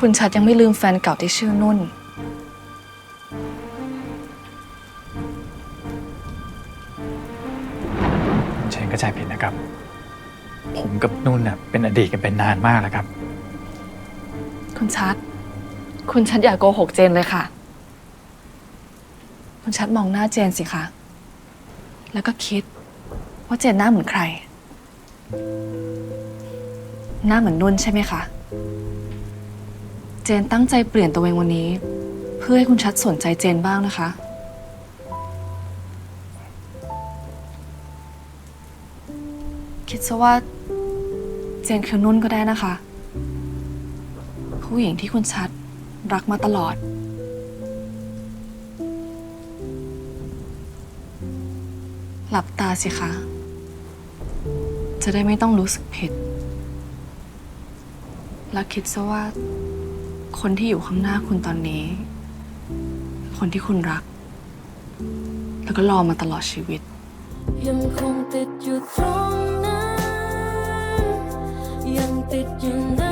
คุณชัดยังไม่ลืมแฟนเก่าที่ชื่อนุ่น คุณเชนก็ใจผิดนะครับ ผมกับนุ่นน่ะเป็นอดีตกันเป็นนานมากแล้วครับ คุณชัด คุณชัดอย่าโกหกเจนเลยค่ะ คุณชัดมองหน้าเจนสิคะ แล้วก็คิด ว่าเจนหน้าเหมือนใคร หน้าเหมือนนุ่นใช่ไหมคะ เจนตั้งใจเปลี่ยนตัวเองวันนี้ เพื่อให้คุณชัดสนใจเจนบ้างนะคะ คิดซะว่า เจนคือนุ่นก็ได้นะคะ ผู้หญิงที่คุณชัดรักมาตลอด หลับตาสิคะ จะได้ไม่ต้องรู้สึกผิด แล้วคิดซะว่า คนที่อยู่ข้างหน้าคุณตอนนี้ คนที่คุณรัก แล้วก็รอมาตลอดชีวิต ยังคงติดอยู่ตรงนั้นยังติดอยู่ใน